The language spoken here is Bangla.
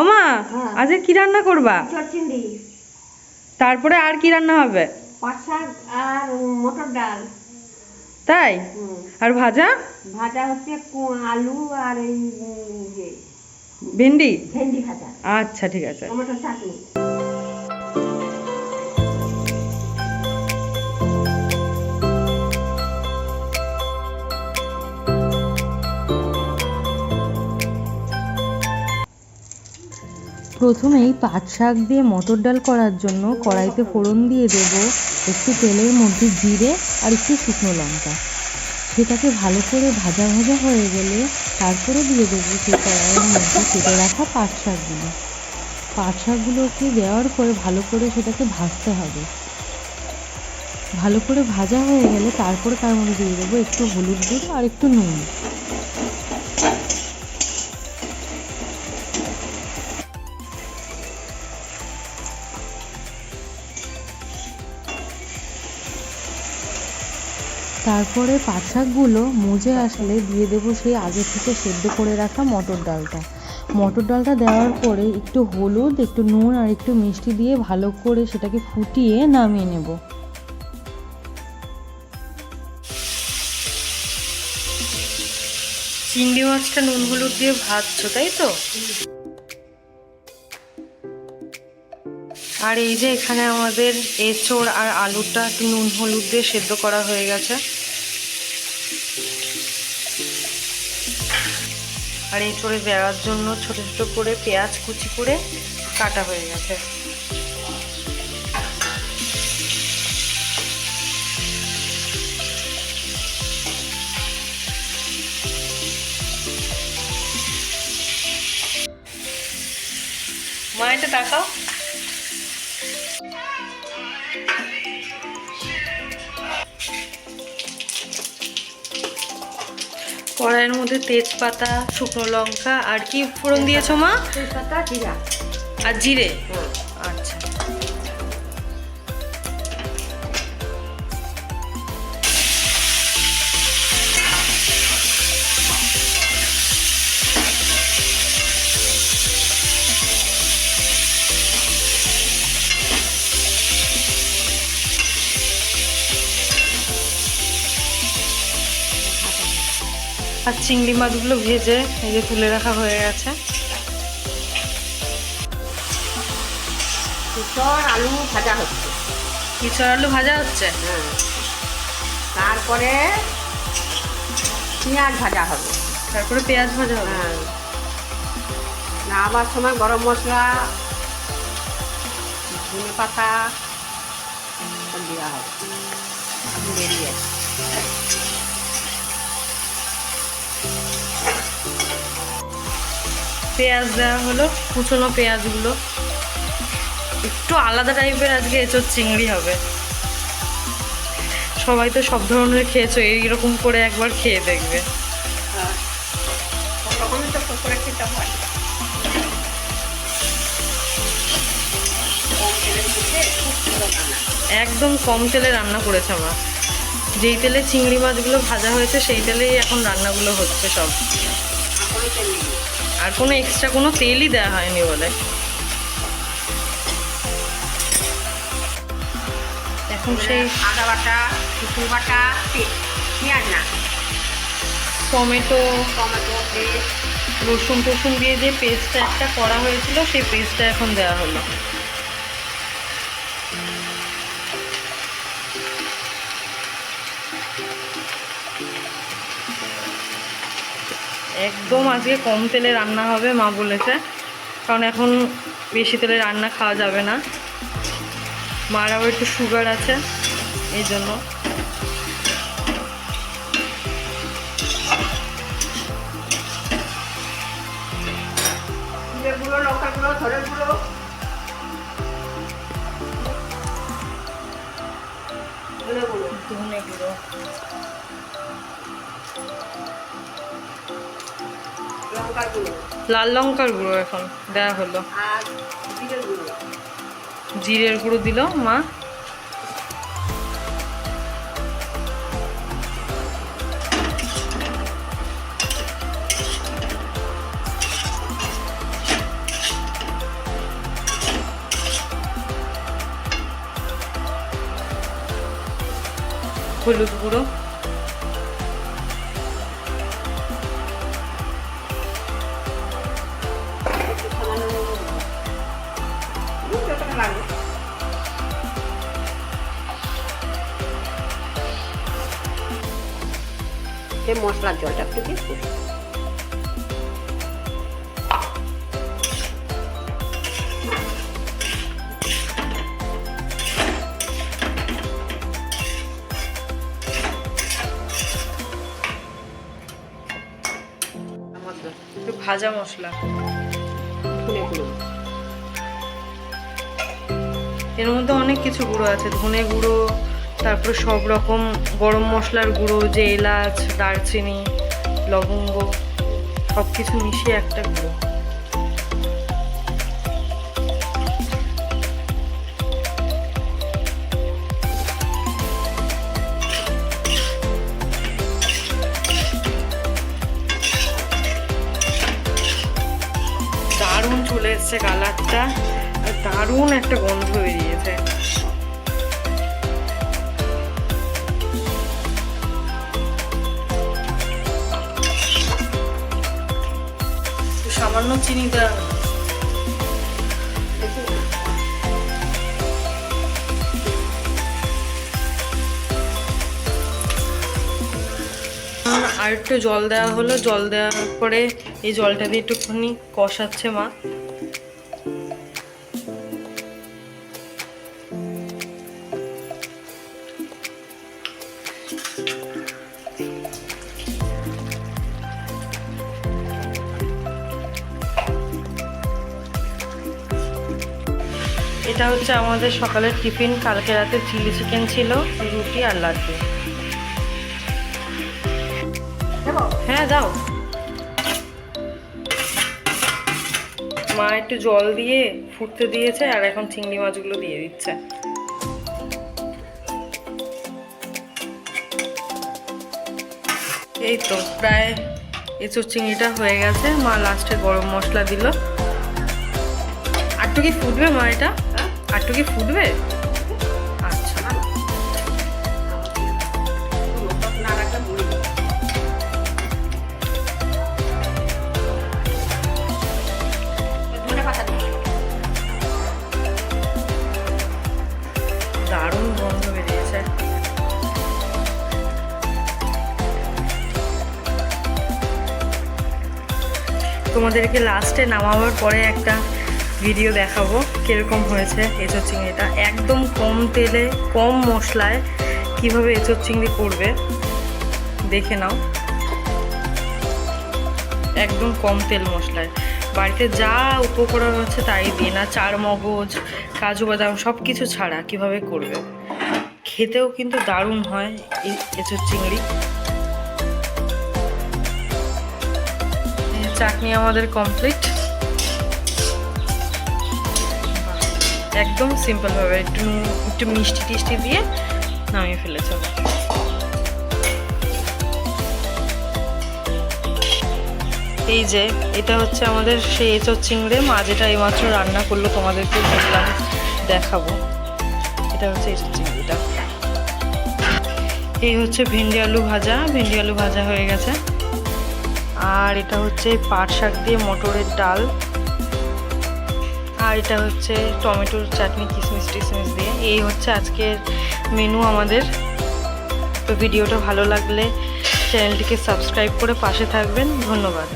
ওমা আজ আজকে কি রান্না করবা? চচ্চিন্দি তারপরে আর কি রান্না হবে? পাট শাক আর মটর ডাল। তাই? আর ভাজা? ভাজা হচ্ছে আলু আর এই ভেন্ডি? ভেন্ডি ভাজা। আচ্ছা ঠিক আছে। টমেটো চাটনি। প্রথমেই পাট শাক দিয়ে মটর ডাল করার জন্য কড়াইতে ফোড়ন দিয়ে দেব একটু তেলের মধ্যে জিরে আর একটু শুকনো লঙ্কা। সেটাকে ভালো করে ভাজা ভাজা হয়ে গেলে তারপরে দিয়ে দেবো সেই কড়াইয়ের মধ্যে কেটে রাখা পাট শাকগুলো। পাট শাকগুলোকে দেওয়ার পরে ভালো করে সেটাকে ভাজতে হবে। ভালো করে ভাজা হয়ে গেলে তারপরে তার মধ্যে দিয়ে দেবো একটু হলুদ গুঁড়ো আর একটু নুন। তারপরে পাট শাকগুলো মজে আসলে দিয়ে দেবো সেই আগে থেকে সেদ্ধ করে রাখা মটর ডালটা। মটর ডালটা দেওয়ার পরে একটু হলুদ, একটু নুন আর একটু মিষ্টি দিয়ে ভালো করে সেটাকে ফুটিয়ে নামিয়ে নেব। চিংড়ি মাছটা নুন হলুদ দিয়ে ভাজছো, তাই তো? আর এই যে এখানে আমাদের এঁচোড় আর আলুটা একটু নুন হলুদ দিয়ে সেদ্ধ করা হয়ে গেছে। আর এঁচোড়ে দেওয়ার জন্য ছোট ছোট করে পেঁয়াজ কুচি করে কাটা হয়ে গেছে। মা, এটা তাকাও কড়াইয়ের মধ্যে তেজপাতা শুকনো লঙ্কা আর কি ফোড়ন দিয়েছ মা? তেজপাতা জিরা। আর জিরে? আর চিংড়ি মাছগুলো ভেজে এই যে তুলে রাখা হয়ে গেছে। কুচর আলু ভাজা হচ্ছে। ইঁচড় আলু ভাজা হচ্ছে? হ্যাঁ। তারপরে পেঁয়াজ ভাজা হবে। তারপরে পেঁয়াজ ভাজা হবে? হ্যাঁ। নামার সময় গরম মশলা ধনে পাতা দেওয়া হবে। বেরিয়ে পেঁয়াজ দেওয়া হলো, কুচনো পেঁয়াজগুলো একটু আলাদা টাইপের আজকে এঁচোর চিংড়ি হবে সবাই তো সব ধরনের খেয়েছো, এইরকম করে একবার খেয়ে দেখবে। একদম কম তেলে রান্না করেছে আমার যেই তেলে চিংড়ি মাছগুলো ভাজা হয়েছে, সেই তেলেই এখন রান্নাগুলো হচ্ছে সব। আর কোনো এক্সট্রা কোনো তেলই দেওয়া হয়নি বলে। এখন সেই আদা বাটা বাটা পেঁয়াজ না। Tomato tomato paste. রসুন টসুন দিয়ে যে পেস্টটা একটা করা হয়েছিল সেই পেস্টটা এখন দেওয়া হলো। একদম আজকে কম তেলে রান্না হবে মা বলেছে। কারণ এখন বেশি তেলে রান্না খাওয়া যাবে না। মার আবার একটু সুগার আছে এই জন্য। ধনে গুঁড়ো। লাল লঙ্কার গুঁড়ো এখন দেয়া হলো। জিরের গুঁড়ো। জিরের গুঁড়ো দিল মা। হলুদ গুঁড়ো। মশলার জলটা একটু দিয়ে। একটু ভাজা মশলা গুঁড়ো এর মধ্যে অনেক কিছু গুঁড়ো আছে ধনে গুঁড়ো তারপরে সব রকম গরম মশলার গুঁড়ো, যে এলাচ, দারচিনি, লবঙ্গ সব কিছু মিশিয়ে একটা গুঁড়ো। দারুণ চলে এসছে কালারটা দারুণ একটা গন্ধ বেরিয়েছে। সামান্য চিনি দেওয়া। আর একটু জল দেওয়া হলো জল দেওয়ার পরে এই জলটা দিয়ে একটুখানি কষাচ্ছে মা এটা হচ্ছে আমাদের সকালের টিফিন, কালকে রাতে চিলি চিকেন ছিল, রুটি আর লাড্ডু হ্যাঁ দাও মা একটু জল দিয়ে ফুটতে দিয়েছে আর এখন চিংড়ি মাছগুলো দিয়ে দিচ্ছে। এই তো, প্রায় এঁচোর চিংড়িটা হয়ে গেছে। মা লাস্টে গরম মশলা দিল। আরটু কি ফুটবে মা এটা হ্যাঁ? আরটু কি ফুটবে? আচ্ছা। দারুণ গন্ধ বেরিয়েছে। তোমাদেরকে লাস্টে নামাবার পরে একটা ভিডিও দেখাবো কীরকম হয়েছে এঁচোর চিংড়িটা। একদম কম তেলে, কম মশলায় কীভাবে এঁচোর চিংড়ি করবে, দেখে নাও। একদম কম তেল মশলায়। বাড়িতে যা উপকরণ হচ্ছে তাই দিয়ে না, চার মগজ, কাজু বাদাম সব কিছু ছাড়া কীভাবে করবে। খেতেও কিন্তু দারুণ হয় এঁচোর চিংড়ি। চাটনি আমাদের কমপ্লিট একদম সিম্পলভাবে একটু একটু মিষ্টি টিষ্টি দিয়ে নামিয়ে ফেলেছ। এই যে, এটা হচ্ছে আমাদের সেই এঁচোর চিংড়ে মা, যেটা এইমাত্র রান্না করল তোমাদেরকে বললাম, দেখাবো। এটা হচ্ছে এঁচোর চিংড়িটা। এই হচ্ছে ভেন্ডি আলু ভাজা, ভেন্ডি আলু ভাজা হয়ে গেছে। আর এটা হচ্ছে পাট শাক দিয়ে মটরের ডাল। আর এটা হচ্ছে টমেটোর চাটনি, কিশমিশ, টিশমিশ দিয়ে। এই হচ্ছে আজকের মেনু আমাদের। তো ভিডিওটা ভালো লাগলে চ্যানেলটিকে সাবস্ক্রাইব করে পাশে থাকবেন। ধন্যবাদ।